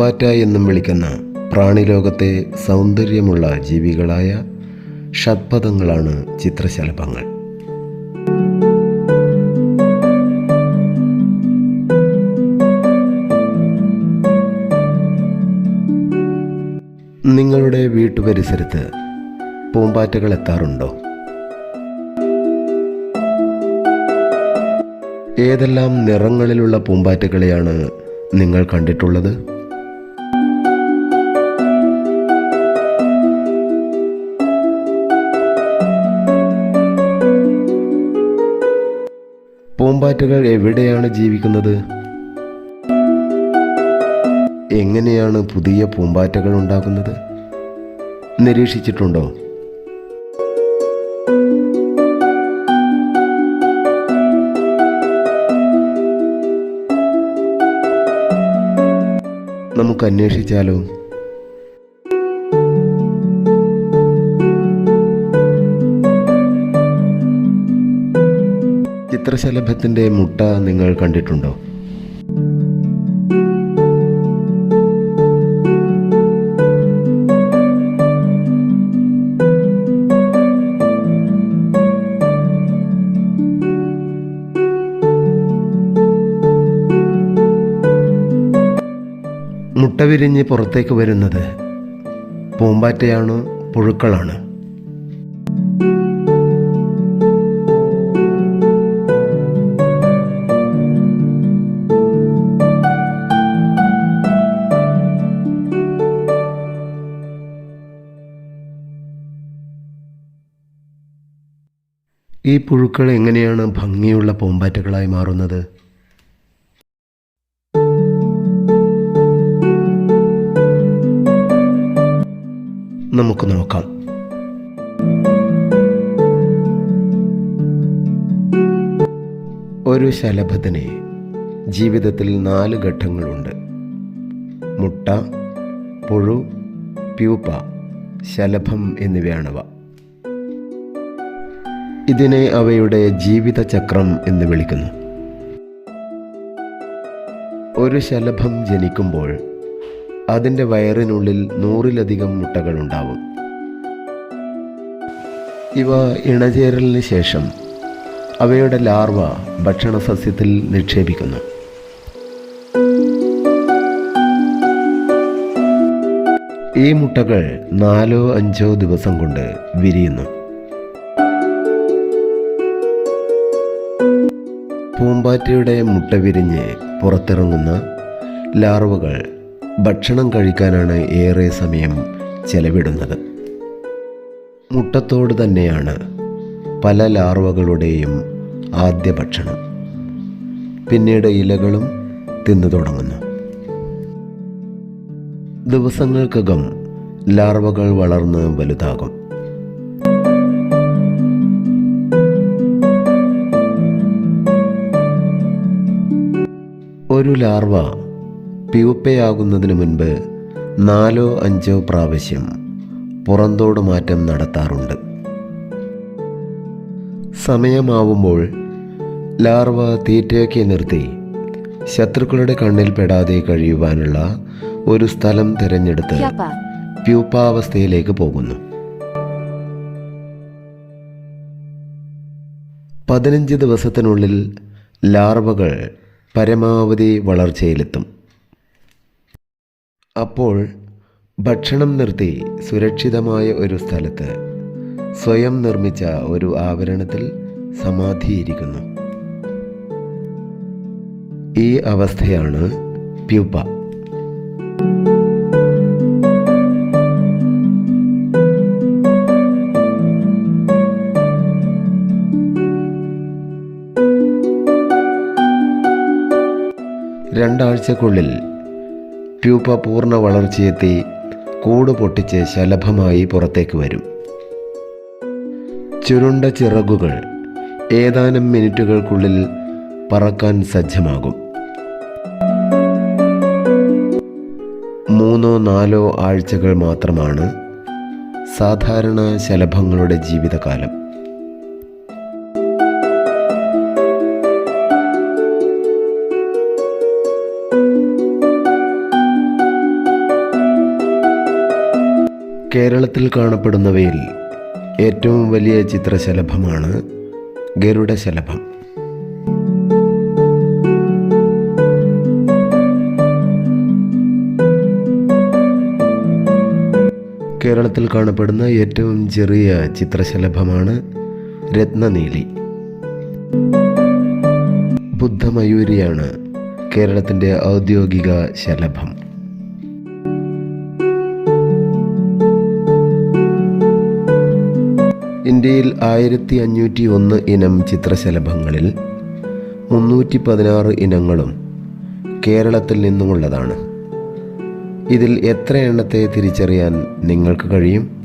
പൂമ്പാറ്റ എന്നും വിളിക്കുന്ന പ്രാണിലോകത്തെ സൗന്ദര്യമുള്ള ജീവികളായ ഷഡ്പഥങ്ങളാണ് ചിത്രശലഭങ്ങൾ. നിങ്ങളുടെ വീട്ടുപരിസരത്ത് പൂമ്പാറ്റകൾ എത്താറുണ്ടോ? ഏതെല്ലാം നിറങ്ങളിലുള്ള പൂമ്പാറ്റകളെയാണ് നിങ്ങൾ കണ്ടിട്ടുള്ളത്? പൂമ്പാറ്റകൾ എവിടെയാണ് ജീവിക്കുന്നത്? എങ്ങനെയാണ് പുതിയ പൂമ്പാറ്റകൾ ഉണ്ടാകുന്നത്? നിരീക്ഷിച്ചിട്ടുണ്ടോ? നമുക്ക് അന്വേഷിച്ചാലോ ചിത്രശലഭത്തിന്റെ മുട്ട നിങ്ങൾ കണ്ടിട്ടുണ്ടോ? മുട്ട വിരിഞ്ഞ് പുറത്തേക്ക് വരുന്നത് പൂമ്പാറ്റയാണോ പുഴുക്കളാണ്? ഈ പുഴുക്കൾ എങ്ങനെയാണ് ഭംഗിയുള്ള പൂമ്പാറ്റകളായി മാറുന്നത്? നമുക്ക് നോക്കാം. ഒരു ശലഭത്തിന് ജീവിതത്തിൽ നാല് ഘട്ടങ്ങളുണ്ട്. മുട്ട പുഴു പ്യൂപ്പ ശലഭം എന്നിവയാണവ. ഇതിനെ അവയുടെ ജീവിതചക്രം എന്ന് വിളിക്കുന്നു. ഒരു ശലഭം ജനിക്കുമ്പോൾ അതിന്റെ വയറിനുള്ളിൽ നൂറിലധികം മുട്ടകൾ മുട്ടകളുണ്ടാവും. ഇവ ഇണചേരലിന് ശേഷം അവയുടെ ലാർവ ഭക്ഷണ സസ്യത്തിൽ നിക്ഷേപിക്കുന്നു. ഈ മുട്ടകൾ നാലോ അഞ്ചോ ദിവസം കൊണ്ട് വിരിയുന്നു. പൂമ്പാറ്റയുടെ മുട്ട വിരിഞ്ഞ് പുറത്തിറങ്ങുന്ന ലാർവകൾ ഭക്ഷണം കഴിക്കാനാണ് ഏറെ സമയം ചെലവിടുന്നത്. മുട്ടത്തോട് തന്നെയാണ് പല ലാർവകളുടെയും ആദ്യ ഭക്ഷണം. പിന്നീട് ഇലകളും തിന്നു തുടങ്ങുന്നു. ദിവസങ്ങൾക്കകം ലാർവകൾ വളർന്ന് വലുതാകും. ഒരു ലാർവ പ്യൂപ്പയാകുന്നതിന് മുൻപ് നാലോ അഞ്ചോ പ്രാവശ്യം പുറന്തോട് മാറ്റം നടത്താറുണ്ട്. സമയമാവുമ്പോൾ ലാർവ തീറ്റയൊക്കെ നിർത്തി ശത്രുക്കളുടെ കണ്ണിൽ പെടാതെ കഴിയുവാനുള്ള ഒരു സ്ഥലം തിരഞ്ഞെടുത്ത് പ്യൂപ്പാവസ്ഥയിലേക്ക് പോകുന്നു. പതിനഞ്ച് ദിവസത്തിനുള്ളിൽ ലാർവകൾ പരമാവധി വളർച്ചയിലെത്തും. അപ്പോൾ ഭക്ഷണം നിർത്തി സുരക്ഷിതമായ ഒരു സ്ഥലത്ത് സ്വയം നിർമ്മിച്ച ഒരു ആവരണത്തിൽ സമാധിയിരിക്കുന്നു. ഈ അവസ്ഥയാണ് പ്യൂപ്പ. രണ്ടാഴ്ചക്കുള്ളിൽ പ്യൂപ്പ പൂർണ വളർച്ചയെത്തി കൂട് പൊട്ടിച്ച് ശലഭമായി പുറത്തേക്ക് വരും. ചുരുണ്ട ചിറകുകൾ ഏതാനും മിനിറ്റുകൾക്കുള്ളിൽ പറക്കാൻ സജ്ജമാകും. മൂന്നോ നാലോ ആഴ്ചകൾ മാത്രമാണ് സാധാരണ ശലഭങ്ങളുടെ ജീവിതകാലം. കേരളത്തിൽ കാണപ്പെടുന്നവയിൽ ഏറ്റവും വലിയ ചിത്രശലഭമാണ് ഗരുഡശലഭം കേരളത്തിൽ കാണപ്പെടുന്ന ഏറ്റവും ചെറിയ ചിത്രശലഭമാണ് രത്നനീലി. ബുദ്ധമയൂരിയാണ് കേരളത്തിന്റെ ഔദ്യോഗിക ശലഭം. ഇന്ത്യയിൽ ആയിരത്തി അഞ്ഞൂറ്റി ഒന്ന് ഇനം ചിത്രശലഭങ്ങളിൽ മുന്നൂറ്റി പതിനാറ് ഇനങ്ങളും കേരളത്തിൽ നിന്നുമുള്ളതാണ്. ഇതിൽ എത്ര എണ്ണത്തെ തിരിച്ചറിയാൻ നിങ്ങൾക്ക് കഴിയും?